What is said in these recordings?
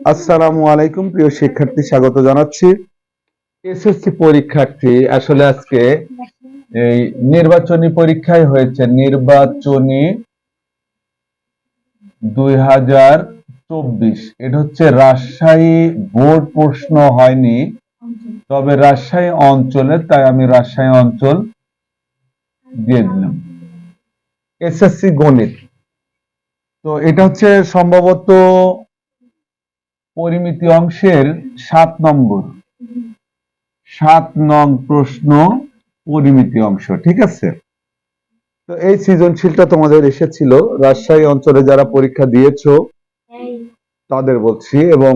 আসসালামু আলাইকুম, প্রিয় শিক্ষার্থী, স্বাগত জানাচ্ছি। এসএসসি পরীক্ষার্থী, আসলে আজকে এই নির্বাচনী পরীক্ষায় হয়েছে নির্বাচনী দুই হাজার চব্বিশ। এটা হচ্ছে রাজশাহী বোর্ড প্রশ্ন হয়নি, তবে রাজশাহী অঞ্চলে, তাই আমি রাজশাহী অঞ্চল দিয়ে দিলাম। এসএসসি গণিত। তো এটা হচ্ছে সম্ভবত পরিমিতি অংশের সাত নম্বর। সাত নং প্রশ্ন পরিমিতি অংশ ঠিক আছে? তো এই সৃজনশীলটা তোমাদের এসেছিল। রাজশাহী অঞ্চলে যারা পরীক্ষা দিয়েছ তাদের বলছি এবং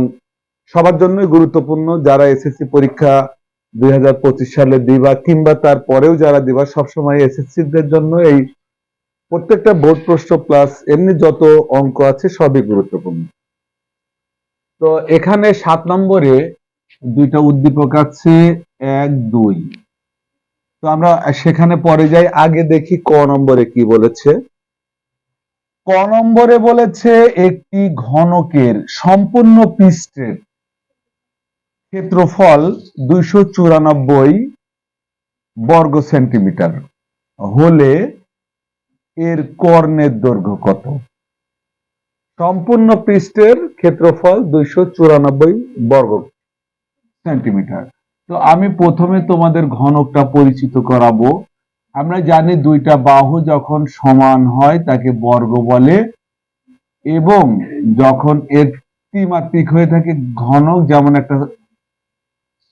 সবার জন্যই গুরুত্বপূর্ণ যারা এসএসসি পরীক্ষা দুই হাজার পঁচিশ সালে দিবা কিংবা তার পরেও যারা দিবা সবসময় এসএসসি দের জন্য এই প্রত্যেকটা বোর্ড প্রশ্ন প্লাস এমনি যত অঙ্ক আছে সবই গুরুত্বপূর্ণ। তো এখানে সাত নম্বরে দুইটা উদ্দীপক আছে, এক, দুই। তো আমরা সেখানে পরে যাই, আগে দেখি ক নম্বরে কি বলেছে। ক নম্বরে বলেছে একটি ঘনকের সম্পূর্ণ পৃষ্ঠের ক্ষেত্রফল দুইশো চুরানব্বই বর্গ সেন্টিমিটার হলে এর কর্ণের দৈর্ঘ্য কত? সম্পূর্ণ পৃষ্ঠের ক্ষেত্রফল দুইশো চুরানব্বই বর্গ সেন্টিমিটার। তো আমি প্রথমে তোমাদের ঘনকটা পরিচিত করাবো। আমরা জানি দুইটা বাহু যখন সমান হয় তাকে বর্গ বলে এবং যখন এর ত্রিমাত্রিক হয়ে থাকে ঘনক যেমন একটা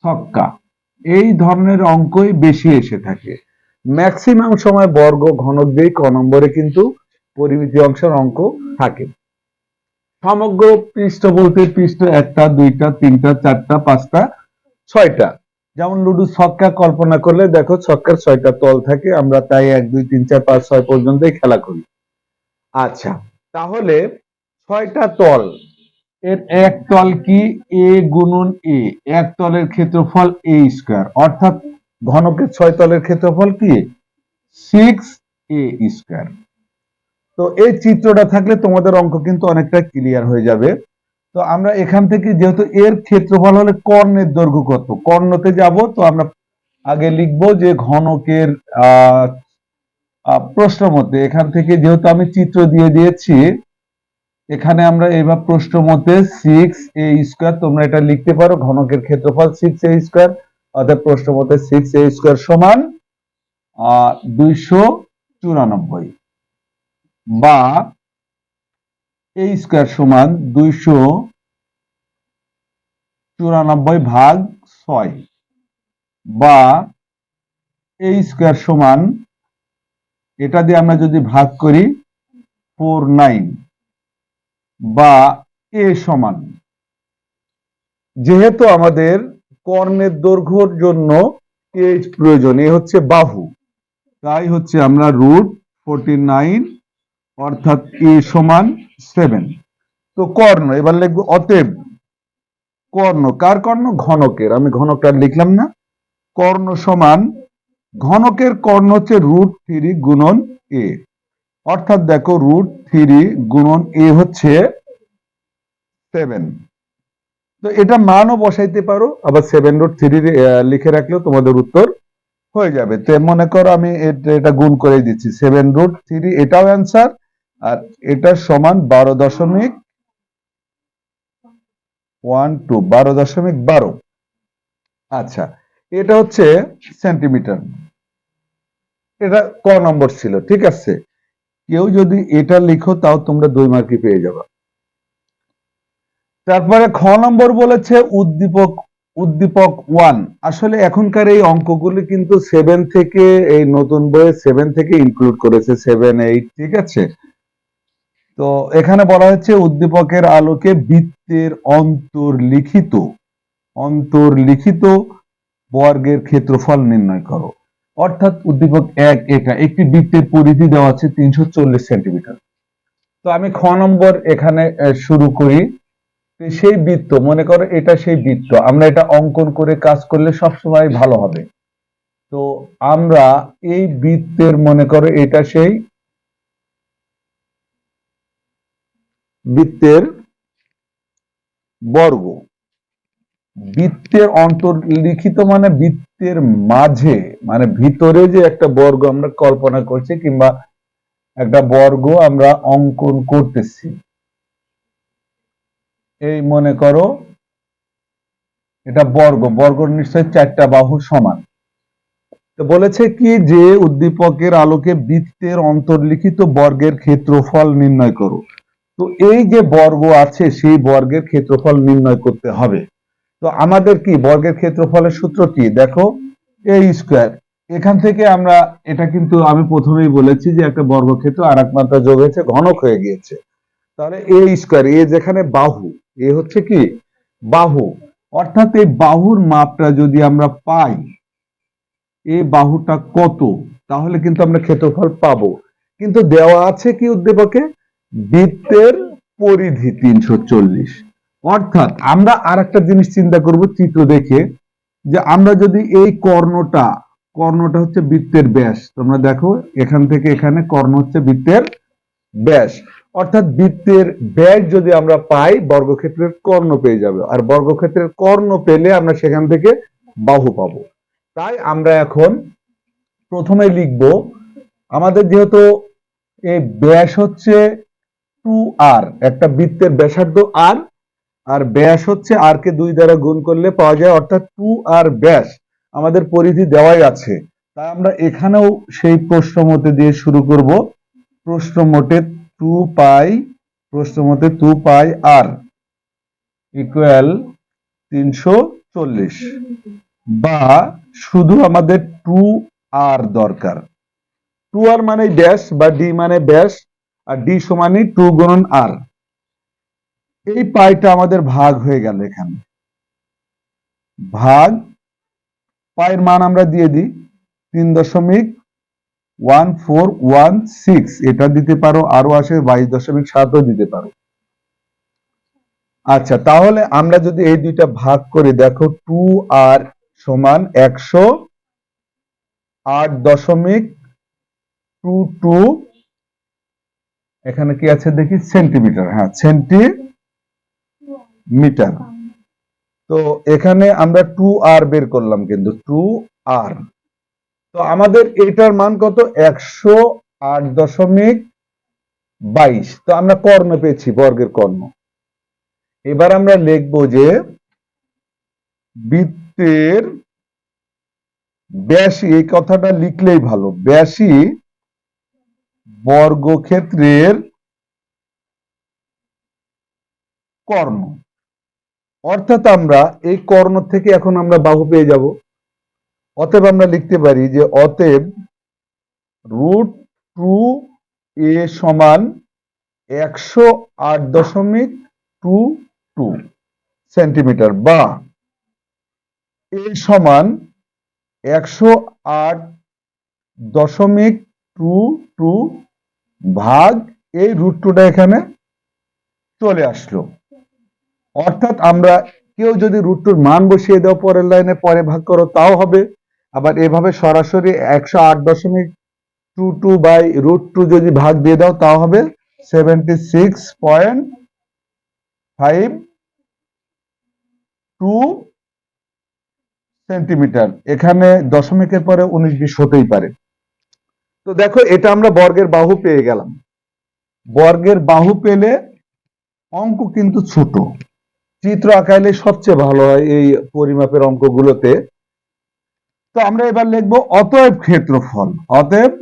ছক্কা, এই ধরনের অঙ্কই বেশি এসে থাকে। ম্যাক্সিমাম সময় বর্গ ঘনক দিয়ে ক নম্বরে কিন্তু পরিমিতি অংশের অঙ্ক থাকে। সমগ্র পৃষ্ঠ বলতে পৃষ্ঠ একটা, দুইটা, তিনটা, চারটা, পাঁচটা, ছয়টা। যেমন লুডু ছক্কা কল্পনা করলে দেখো ছক্কার ছয়টা তল থাকে, আমরা তাই এক, দুই, তিন, চার, পাঁচ, ছয় পর্যন্তই খেলা করি। আচ্ছা তাহলে ছয়টা তল, এর এক তল কি? এ গুণন এ, এক তলের ক্ষেত্রফল এ স্কোয়ার। অর্থাৎ ঘনকের ছয় তলের ক্ষেত্রফল কি? Six A square. তো এই চিত্রটা থাকলে তোমাদের অঙ্ক কিন্তু অনেকটা ক্লিয়ার হয়ে যাবে। তো আমরা এখান থেকে যেহেতু এর ক্ষেত্রফল হলে কর্ণের দৈর্ঘ্য কত? কর্ণতে যাব, তো আমরা আগে লিখব যে ঘনকের প্রশ্ন মতে এখান থেকে যেহেতু আমি চিত্র দিয়ে দিয়েছি, এখানে আমরা এবার প্রশ্ন মতে সিক্স এ স্কোয়ার তোমরা এটা লিখতে পারো, ঘনকের ক্ষেত্রফল সিক্স এ স্কোয়ার অর্থাৎ প্রশ্ন মতে সিক্স এ স্কোয়ার সমান দুইশো চুরানব্বই। বা এ স্কোয়ার সমান দুইশো চুরানব্বই ভাগ ছয় বা এ স্কোয়ার সমান এটা দিয়ে আমরা যদি ভাগ করি ফোর নাইন বা এ সমান। যেহেতু আমাদের কর্ণের দৈর্ঘ্যর জন্য তেজ প্রয়োজন এ হচ্ছে বাহু, তাই হচ্ছে আমরা রুট ফোরটি নাইন অর্থাৎ এ সমান সেভেন তো কর্ণ, এবার লিখব অতএব। কর্ণ, কার কর্ণ? ঘনকের। আমি ঘনকটা লিখলাম না। কর্ণ সমান, ঘনকের কর্ণ হচ্ছে রুট থ্রি গুণন এ অর্থাৎ দেখো রুট থ্রি গুণন এ হচ্ছে সেভেন তো এটা মানও বসাইতে পারো, আবার সেভেন রুট থ্রি লিখে রাখলেও তোমাদের উত্তর হয়ে যাবে। তো মনে করো আমি এটা গুণ করে দিচ্ছি। সেভেন রুট থ্রি এটাও অ্যান্সার আর এটা সমান বারো দশমিক ওয়ান টু, বারো দশমিক বারো। আচ্ছা এটা হচ্ছে সেন্টিমিটার। এটা ক নম্বর ছিল, ঠিক আছে? কেউ যদি এটা লিখো, তাও তোমরা দুই মার্কই পেয়ে যাবে। তারপরে খ নম্বর বলেছে উদ্দীপক উদ্দীপক ওয়ান আসলে এখনকার এই অঙ্কগুলি কিন্তু সেভেন থেকে, এই নতুন বইয়ে সেভেন থেকে ইনক্লুড করেছে সেভেন এইট ঠিক আছে? তো এখানে বলা হচ্ছে উদ্দীপকের আলোকে বৃত্তের অন্তর্লিখিত অন্তর্লিখিত বর্গের ক্ষেত্রফল নির্ণয় করো। অর্থাৎ উদ্দীপক এক, এটা একটি বৃত্তের পরিধি দেওয়া আছে তিনশো চল্লিশ সেন্টিমিটার। তো আমি খ নম্বর এখানে শুরু করি। সেই বৃত্ত, মনে করো এটা সেই বৃত্ত, আমরা এটা অঙ্কন করে কাজ করলে সবসময় ভালো হবে। তো আমরা এই বৃত্তের মনে করো এটা সেই বৃত্তের বর্গ। বৃত্তের অন্তর্লিখিত মানে বৃত্তের মাঝে মানে ভিতরে যে একটা বর্গ আমরা কল্পনা করছি কিংবা একটা বর্গ আমরা অঙ্কন করতেছি। এই মনে করো এটা বর্গ বর্গ নিশ্চয় চারটা বাহু সমান। তো বলেছে কি যে উদ্দীপকের আলোকে বৃত্তের অন্তর্লিখিত বর্গের ক্ষেত্রফল নির্ণয় করো। তো এই যে বর্গ আছে, সেই বর্গের ক্ষেত্রফল নির্ণয় করতে হবে। তো আমাদের কি, বর্গের ক্ষেত্রফলের সূত্র কি? দেখো এ স্কোয়ার এখান থেকে আমরা, এটা কিন্তু আমি প্রথমেই বলেছি যে একটা বর্গক্ষেত্র আর এক মাত্রা যোগ হয়েছে, ঘনক হয়ে গিয়েছে। তাহলে এ স্কোয়ার এ যেখানে বাহু এ হচ্ছে কি? বাহু। অর্থাৎ এই বাহুর মাপটা যদি আমরা পাই, এ বাহুটা কত? তাহলে কিন্তু আমরা ক্ষেত্রফল পাবো। কিন্তু দেওয়া আছে কি উদ্দীপকে? বৃত্তের পরিধি তিনশো চল্লিশ। অর্থাৎ আমরা আর একটা জিনিস চিন্তা করব চিত্র দেখে, যে আমরা যদি এই কর্ণটা কর্ণটা হচ্ছে বৃত্তের ব্যাস, তোমরা দেখো এখান থেকে এখানে কর্ণ হচ্ছে বৃত্তের ব্যাস। অর্থাৎ বৃত্তের ব্যাস যদি আমরা পাই, বর্গক্ষেত্রের কর্ণ পেয়ে যাবে। আর বর্গক্ষেত্রের কর্ণ পেলে আমরা সেখান থেকে বাহু পাবো। তাই আমরা এখন প্রথমে লিখব, আমাদের যেহেতু এই ব্যাস হচ্ছে টু আর, একটা বৃত্তের ব্যাসার্ধ আর আর ব্যাস হচ্ছে আর কে দুই দ্বারা গুণ করলে পাওয়া যায় অর্থাৎ টু আর ব্যাস আমাদের পরিধি দেওয়াই আছে। তাই আমরা এখানেও সেই প্রশ্ন মতে দিয়ে শুরু করব। প্রশ্ন মোটে টু পাই, প্রশ্ন মতে টু পাই আর ইকুয়াল তিনশো চল্লিশ। বা শুধু আমাদের টু আর দরকার। টু আর মানে ব্যাস বা ডি মানে ব্যাস আর ডি সমানই টু গুণন আর এই পাইটা আমাদের ভাগ হয়ে গেল এখানে। ভাগ পায়ের মান আমরা দিয়ে দিই তিন দশমিক ওয়ান ফোর ওয়ান সিক্স এটা দিতে পারো আরও আসে বাইশ দশমিক সাতও দিতে পারো। আচ্ছা তাহলে আমরা যদি এই দুইটা ভাগ করে, দেখো টু আর সমান একশো আট দশমিক টু টু এখানে কি আছে দেখি? সেন্টিমিটার হ্যাঁ সেন্টিমিটার। তো এখানে আমরা টু আর বের করলাম কিন্তু টু আর তো আমাদের এটার মান কত? একশো আট দশমিক বাইশ। তো আমরা কর্ণ পেয়েছি, বর্গের কর্ণ। এবার আমরা লিখব যে বৃত্তের ব্যাসী, এই কথাটা লিখলেই ভালো, ব্যাসী বর্গক্ষেত্রের কর্ণ। অর্থাৎ আমরা এই কর্ণ থেকে এখন আমরা বাহু পেয়ে যাব। অতএব আমরা লিখতে পারি যে অতএব রুট টু এ সমান একশো আট দশমিক টু টু সেন্টিমিটার বা এ সমান একশো আট দশমিক টু টু ভাগ এই রুট টুটা এখানে চলে আসলো। অর্থাৎ আমরা কেউ যদি রুট টুর মান বসিয়ে দাও পরের লাইনে পরে ভাগ করো, তাও হবে। আবার এভাবে সরাসরি একশো আট দশমিক two two by root two যদি ভাগ দিয়ে দাও, তাও হবে seventy six point five two centimetre এখানে দশমিকের পরে উনিশ বিশ হতেই পারে। তো দেখো, এটা আমরা বর্গের বাহু পেয়ে গেলাম। বর্গের বাহু পেলে অঙ্ক কিন্তু ছোট। চিত্র আঁকাইলে সবচেয়ে ভালো হয় এই পরিমাপের অঙ্কগুলোতে। তো আমরা এবার লিখব অতএব ক্ষেত্রফল। অতএব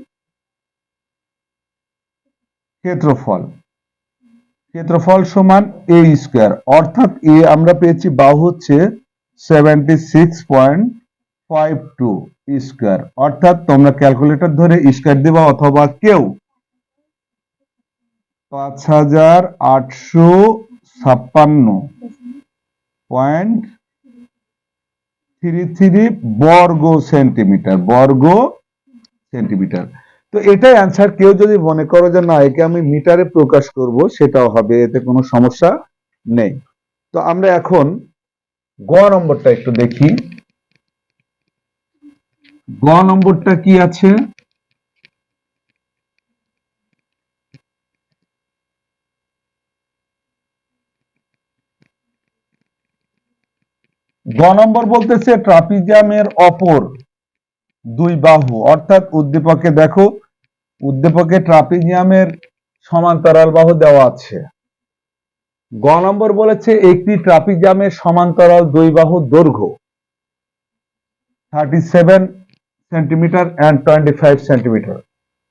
ক্ষেত্রফল। ক্ষেত্রফল সমান এ স্কোয়ার অর্থাৎ এ আমরা পেয়েছি বাহু হচ্ছে seventy six point five two square অর্থাৎ তোমরা ক্যালকুলেটর ধরে স্কোয়ার দেবা অথবা কেউ পাঁচ হাজার আটশো ছাপ্পান্ন পয়েন্ট থ্রি থ্রি বর্গ সেন্টিমিটার বর্গ সেন্টিমিটার তো এটাই অ্যান্সার কেউ যদি মনে করো যে না, একে আমি মিটারে প্রকাশ করব, সেটাও হবে, এতে কোনো সমস্যা নেই। তো আমরা এখন গ নম্বরটা একটু দেখি। গ নম্বরটা কি আছে? গ নম্বর বলতেছে, ট্রাপিজিয়ামের অপর দুই বাহু। অর্থাৎ উদ্দীপকে দেখো, উদ্দীপকে ট্রাপিজিয়ামের সমান্তরাল বাহু দেওয়া আছে। গ নম্বর বলেছে, একটি ট্রাপিজিয়ামের সমান্তরাল দুই বাহু দৈর্ঘ্য। Thirty seven centimetre and twenty five centimetre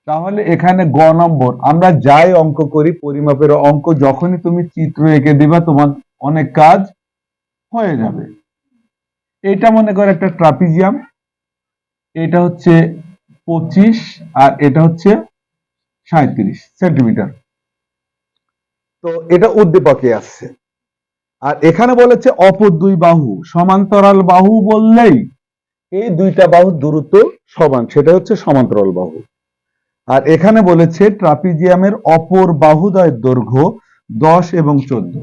তাহলে এখানে গ নম্বর, আমরা যাই অঙ্ক করি, পরিমাপের অঙ্ক, যখনই তুমি চিত্র এঁকে দিবা, তোমার অনেক কাজ হয়ে যাবে। এটা মনে করো একটা ট্রাপিজিয়াম, এটা হচ্ছে পঁচিশ আর এটা হচ্ছে সাঁত্রিশ সেন্টিমিটার। তো এটা উদ্দীপকে আসছে। আর এখানে বলেছে অপর দুই বাহু, সমান্তরাল বাহু বললেই এই দুইটা বাহুর দূরত্ব সমান, সেটা হচ্ছে সমান্তরাল বাহু। আর এখানে বলেছে ট্রাপিজিয়ামের অপর বাহুদয়ের দৈর্ঘ্য দশ এবং চোদ্দ।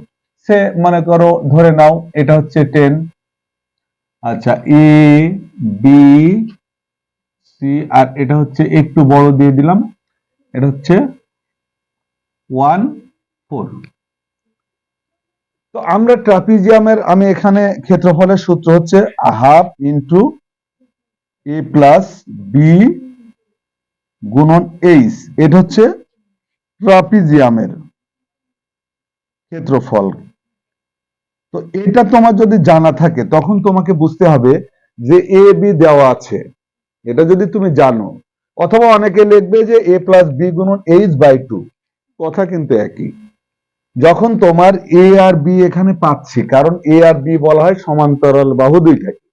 সে মনে করো, ধরে নাও, এটা হচ্ছে টেন আচ্ছা এ বি সি আর এটা হচ্ছে একটু বড় দিয়ে দিলাম। এটা হচ্ছে ওয়ান ফোর তো আমরা ট্রাপিজিয়ামের, আমি এখানে ক্ষেত্রফলের সূত্র হচ্ছে half into A plus B গুণন এইচ এটা হচ্ছে ট্রাপিজিয়ামের ক্ষেত্রফল। তো এটা তোমার যদি জানা থাকে, তখন তোমাকে বুঝতে হবে যে এ বি দেওয়া আছে। এটা যদি তুমি জানো, অথবা অনেকে লিখবে যে এ প্লাস বি গুণন এইচ বাই টু কথা কিন্তু একই। যখন তোমার এ আর বি এখানে পাচ্ছি, কারণ এ আর বি বলা হয় সমান্তরাল বাহু দুইটাকে,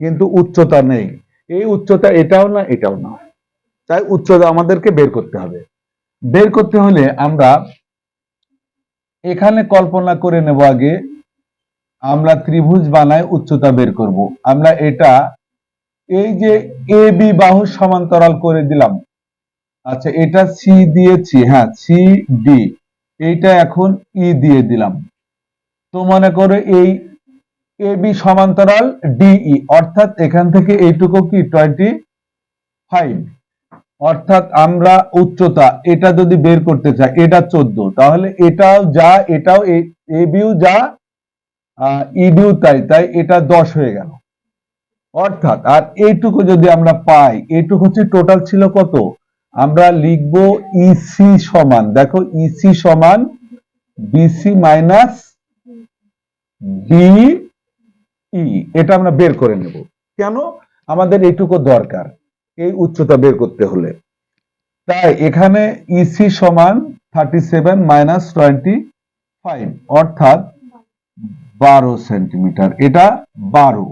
কিন্তু উচ্চতা নেই। এই উচ্চতা এটাও না এটাও না। তাই উচ্চতা আমাদেরকে বের করতে হবে। বের করতে হলে আমরা এখানে কল্পনা করে নেব আগে, আমরা ত্রিভুজ বানায় উচ্চতা বের করব। আমরা এটা এই যে এ বি বাহু সমান্তরাল করে দিলাম। আচ্ছা এটা সি দিয়েছি হ্যাঁ সি ডি, এইটা এখন ই দিয়ে দিলাম। তো মনে করো এই এ বি সমান্তরাল ডিই অর্থাৎ এখান থেকে এইটুকু কি? টোয়েন্টি ফাইভ অর্থাৎ আমরা উচ্চতা, এটা যদি বের করতে চাই, এটা চোদ্দ। তাহলে এটাও যা, এটাও এ বিও যা ইডিও তাই তাই এটা দশ হয়ে গেল। অর্থাৎ, আর এইটুকু যদি আমরা পাই, এইটুকু হচ্ছে টোটাল ছিল কত? আমরা লিখব ইসি সমান, দেখো ইসি সমান বিসি মাইনাস বি ই, এটা আমরা বের করে নেব। কেন? আমাদের এইটুকু দরকার, এই উচ্চতা বের করতে হলে। তাই এখানে E C thirty seven minus twenty five অর্থাৎ বারো সেন্টিমিটার এটা বারো।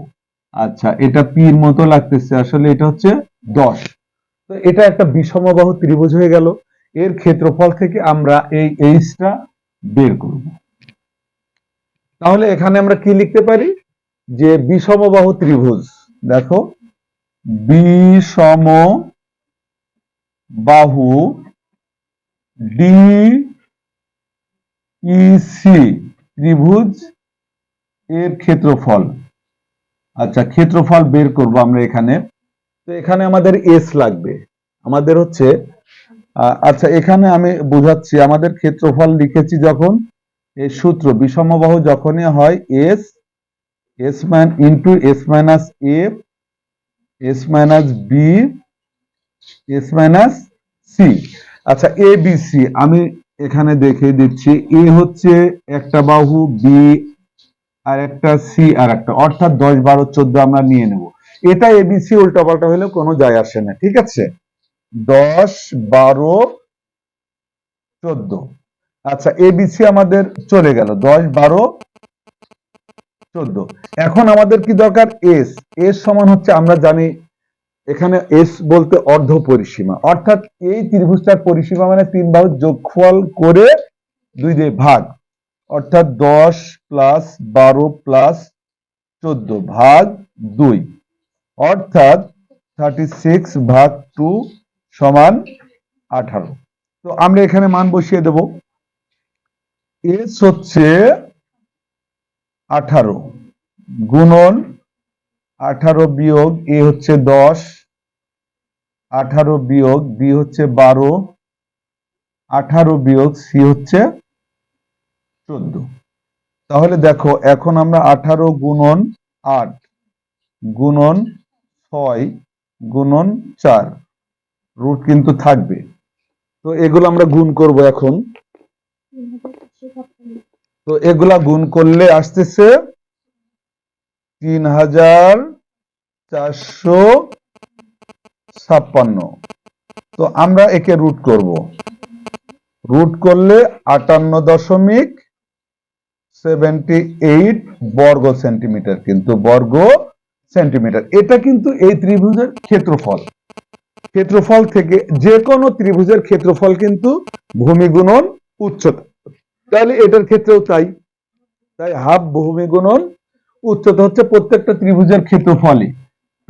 আচ্ছা এটা পির মতো লাগতেছে, আসলে এটা হচ্ছে দশ। তো এটা একটা বিষমবাহু ত্রিভুজ হয়ে গেল, এর ক্ষেত্রফল থেকে আমরা এই এইচটা বের করব। তাহলে এখানে আমরা কি লিখতে পারি? যে বিষমবাহু ত্রিভুজ, দেখো বিষম বাহু ডি ইসি ত্রিভুজ এর ক্ষেত্রফল। আচ্ছা ক্ষেত্রফল বের করব আমরা এখানে। তো এখানে আমাদের এস লাগবে। আমাদের হচ্ছে আচ্ছা এখানে আমি বুঝাচ্ছি, আমাদের ক্ষেত্রফল লিখেছি যখন, এই সূত্র, বিষমবাহু যখনই হয়, এস এস মান into S minus A S minus B S minus C আচ্ছা এ বি সি আমি এখানে দেখে দিচ্ছি। এ হচ্ছে একটা বাহু বি আর একটা সি আর একটা। অর্থাৎ দশ, বারো, চোদ্দ আমরা নিয়ে নেব। এটা এবিসি উল্টাপাল্টা হলে কোনো যায় আসে না, ঠিক আছে? দশ, বারো, চোদ্দ। আচ্ছা এবিসি আমাদের চলে গেল। দশ, বারো চোদ্দ। এখন আমাদের কি দরকার? এস এস সমান হচ্ছে, আমরা জানি এখানে এস বলতে অর্ধ পরিসীমা। অর্থাৎ এই ত্রিভুজটার পরিসীমা মানে তিন বাহু যোগফল করে দুই দিয়ে ভাগ। অর্থাৎ দশ প্লাস বারো প্লাস চোদ্দ ভাগ দুই। অর্থাৎ থার্টি সিক্স ভাগ টু সমান আঠারো। তো আমরা এখানে মান বসিয়ে দেব। এস হচ্ছে আঠারো। গুণন, আঠারো বিয়োগ এ হচ্ছে দশ, আঠারো বিয়োগ বি হচ্ছে বারো, আঠারো বিয়োগ সি হচ্ছে চোদ্দ। তাহলে দেখো, এখন আমরা আঠারো গুণন আট, গুণন ছয়, গুণন চার, রুট কিন্তু থাকবে। তো এগুলো আমরা গুণ করব এখন। তো এগুলা গুণ করলে আসতেছে তিন হাজার চারশো ছাপ্পান্ন। তো আমরা একে রুট করব। রুট করলে আটান্ন দশমিক সেভেন্টি এইট বর্গ সেন্টিমিটার কিন্তু বর্গ সেন্টিমিটার এটা কিন্তু এই ত্রিভুজের ক্ষেত্রফল। ক্ষেত্রফল থেকে যে কোনো ত্রিভুজের ক্ষেত্রফল কিন্তু ভূমি গুণন উচ্চতা। তাহলে এটার ক্ষেত্রেও তাই। তাই হাফ ভূমি গুণন, উচ্চতা হচ্ছে প্রত্যেকটা ত্রিভুজের ক্ষেত্রফলই।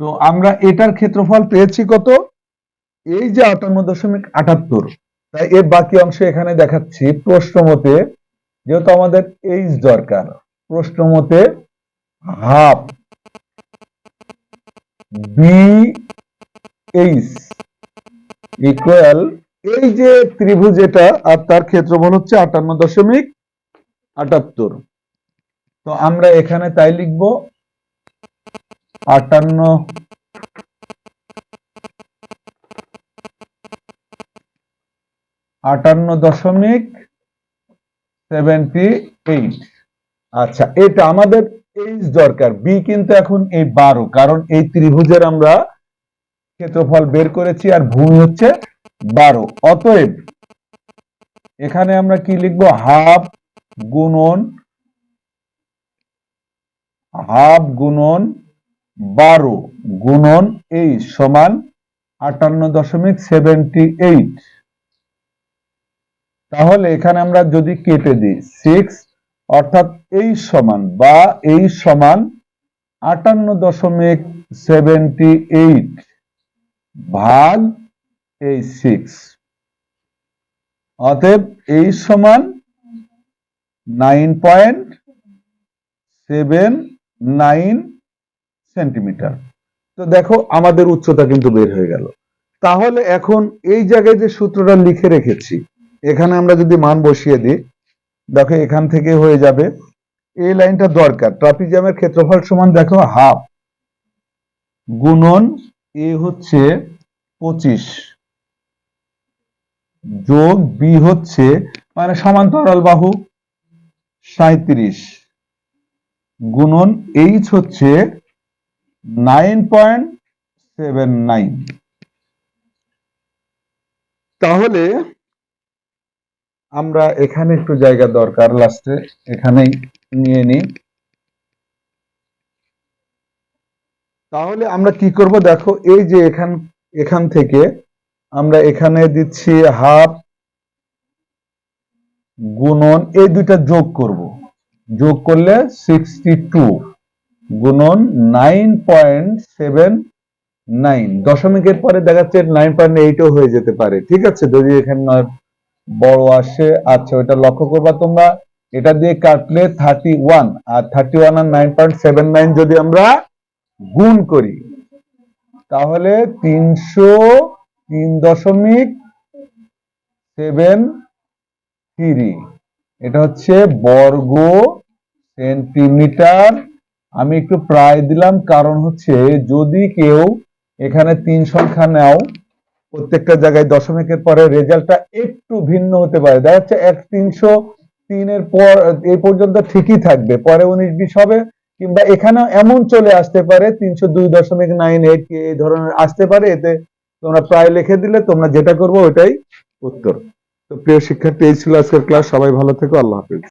তো আমরা এটার ক্ষেত্রফল পেয়েছি কত? এই যে আটান্ন দশমিক আটাত্তর। তাই এর বাকি অংশ এখানে দেখাচ্ছি। প্রশ্ন মতে, যেহেতু আমাদের এইচ দরকার, প্রশ্ন মতে হাফ বি এইচ ইকুয়াল এই যে ত্রিভুজ এটা, আর তার ক্ষেত্রফল হচ্ছে আটান্ন দশমিক আটাত্তর। তো আমরা এখানে তাই লিখব, আটান্ন আটান্ন দশমিক সেভেন্টি এইট আচ্ছা এটা আমাদের এইচ দরকার বি কিন্তু এখন এই বারো, কারণ এই ত্রিভুজের আমরা ক্ষেত্রফল বের করেছি আর ভূমি হচ্ছে বারো। অতএব এখানে আমরা কি লিখব? হাফ গুণন হাফ গুণন বারো গুণন এই সমান আটান্ন দশমিক সেভেন্টি এইট তাহলে এখানে আমরা যদি কেটে দিই সিক্স অর্থাৎ এই সমান বা এই সমান আটান্ন দশমিক সেভেন্টি এইট ভাগ এই সিক্স অতএব এই সমান nine point seven nine centimetre তো দেখো আমাদের উচ্চতা কিন্তু বের হয়ে গেল। তাহলে এখন এই জায়গায় যে সূত্রটা লিখে রেখেছি, এখানে আমরা যদি মান বসিয়ে দিই, দেখো এখান থেকে হয়ে যাবে। এই লাইনটা দরকার। ট্রাপিজিয়ামের ক্ষেত্রফল সমান দেখো হাফ গুণন এ হচ্ছে পঁচিশ। যোগ বি হচ্ছে মানে সমান্তরাল বাহু সাঁত্রিশ গুণন এইচ হচ্ছে নাইন পয়েন্ট সেভেন নাইন তাহলে আমরা এখানে একটু জায়গা দরকার লাস্টে এখানেই নিয়ে নিই। তাহলে আমরা কি করব? দেখো, এই যে এখান এখান থেকে আমরা এখানে দিচ্ছি হাফ গুণন, এই দুইটা যোগ করব। যোগ করলে সিক্সটি টু গুণন নাইন পয়েন্ট সেভেন নাইন দশমিকের পরে দেখাচ্ছে নাইন পয়েন্ট এইটও হয়ে যেতে পারে। ঠিক আছে? যদি এখানে নয় বড় আসে আচ্ছা ওটা লক্ষ্য করবা তোমরা। এটা দিয়ে কাটলে থার্টি ওয়ান আর থার্টি ওয়ান আর নাইন পয়েন্ট সেভেন নাইন যদি আমরা গুণ করি, তাহলে তিনশো তিন দশমিক সেভেন থ্রি এটা হচ্ছে বর্গ সেন্টিমিটার। আমি একটু প্রায় দিলাম, কারণ হচ্ছে যদি কেউ এখানে তিন সংখ্যা নাও, প্রত্যেকটা জায়গায় দশমিকের পরে রেজাল্টটা একটু ভিন্ন হতে পারে। দেখা যাচ্ছে এক তিনশো তিনের পর এই পর্যন্ত ঠিকই থাকবে, পরে উনিশ বিশ হবে, কিংবা এখানেও এমন চলে আসতে পারে, তিনশো দুই দশমিক নাইন এইট এই ধরনের আসতে পারে, এতে তোমরা প্রায় লিখে দিলে, তোমরা যেটা করব ওটাই উত্তর। তো প্রিয় শিক্ষার্থী, এই ছিল আজকের ক্লাস সবাই ভালো থেকো, আল্লাহ হাফিজ।